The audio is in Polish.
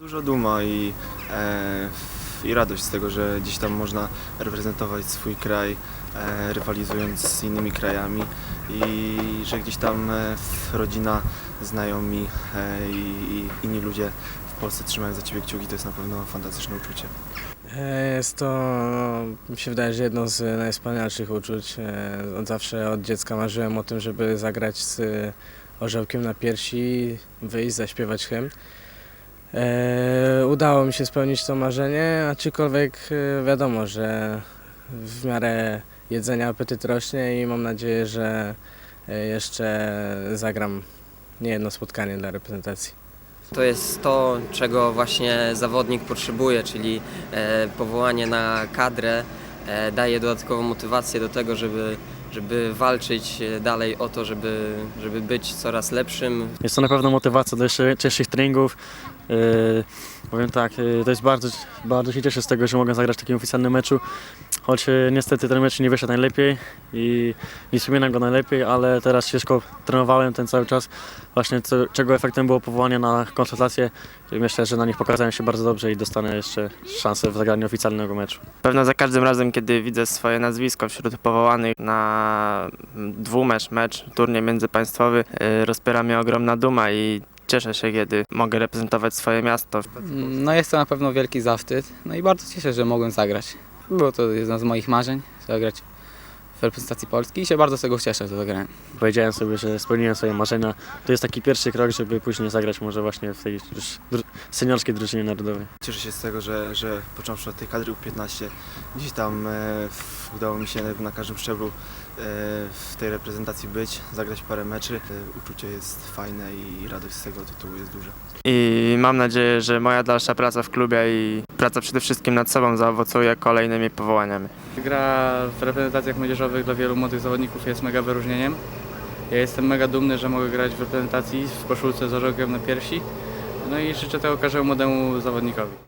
Dużo duma i, e, i radość z tego, że gdzieś tam można reprezentować swój kraj, e, rywalizując z innymi krajami i że gdzieś tam e, rodzina, znajomi e, i, i inni ludzie w Polsce trzymają za Ciebie kciuki, to jest na pewno fantastyczne uczucie. E, Jest to, mi się wydaje, że jedno z najwspanialszych uczuć. E, Od zawsze, od dziecka marzyłem o tym, żeby zagrać z orzełkiem na piersi, wyjść, zaśpiewać hymn. E, Udało mi się spełnić to marzenie, aczkolwiek e, wiadomo, że w miarę jedzenia apetyt rośnie i mam nadzieję, że e, jeszcze zagram niejedno spotkanie dla reprezentacji. To jest to, czego właśnie zawodnik potrzebuje, czyli powołanie na kadrę daje dodatkową motywację do tego, żeby, żeby walczyć e, dalej o to, żeby, żeby być coraz lepszym, Jest to na pewno motywacja do jeszcze cięższych treningów. Yy, powiem tak, yy, to jest bardzo, bardzo się cieszę z tego, że mogę zagrać w takim oficjalnym meczu. Choć yy, niestety ten mecz nie wyszedł najlepiej i nie wspominam go najlepiej, ale teraz ciężko trenowałem ten cały czas. Właśnie co, czego efektem było powołanie na konsultacje. Myślę, że na nich pokazałem się bardzo dobrze i dostanę jeszcze szansę w zagraniu oficjalnego meczu. Pewno za każdym razem, kiedy widzę swoje nazwisko wśród powołanych na dwumecz, mecz, turniej międzypaństwowy, y, rozpiera mnie ogromna duma i cieszę się, kiedy mogę reprezentować swoje miasto. No jest to na pewno wielki zawstyd. No i bardzo cieszę, że mogłem zagrać. Było to jedno z moich marzeń, zagrać w reprezentacji Polski i się bardzo z tego cieszę, że zagrałem. Powiedziałem sobie, że spełniłem swoje marzenia. To jest taki pierwszy krok, żeby później zagrać może właśnie w tej już dru- seniorskiej drużynie narodowej. Cieszę się z tego, że, że począwszy od tej kadry U15 gdzieś tam e, w, udało mi się na każdym szczeblu e, w tej reprezentacji być, zagrać parę meczy. E, uczucie jest fajne i radość z tego tytułu jest duża. I mam nadzieję, że moja dalsza praca w klubie i praca przede wszystkim nad sobą zaowocuje kolejnymi powołaniami. Gra w reprezentacjach młodzieżowych dla wielu młodych zawodników jest mega wyróżnieniem. Ja jestem mega dumny, że mogę grać w reprezentacji w koszulce z orzełkiem na piersi. No i życzę tego każdemu młodemu zawodnikowi.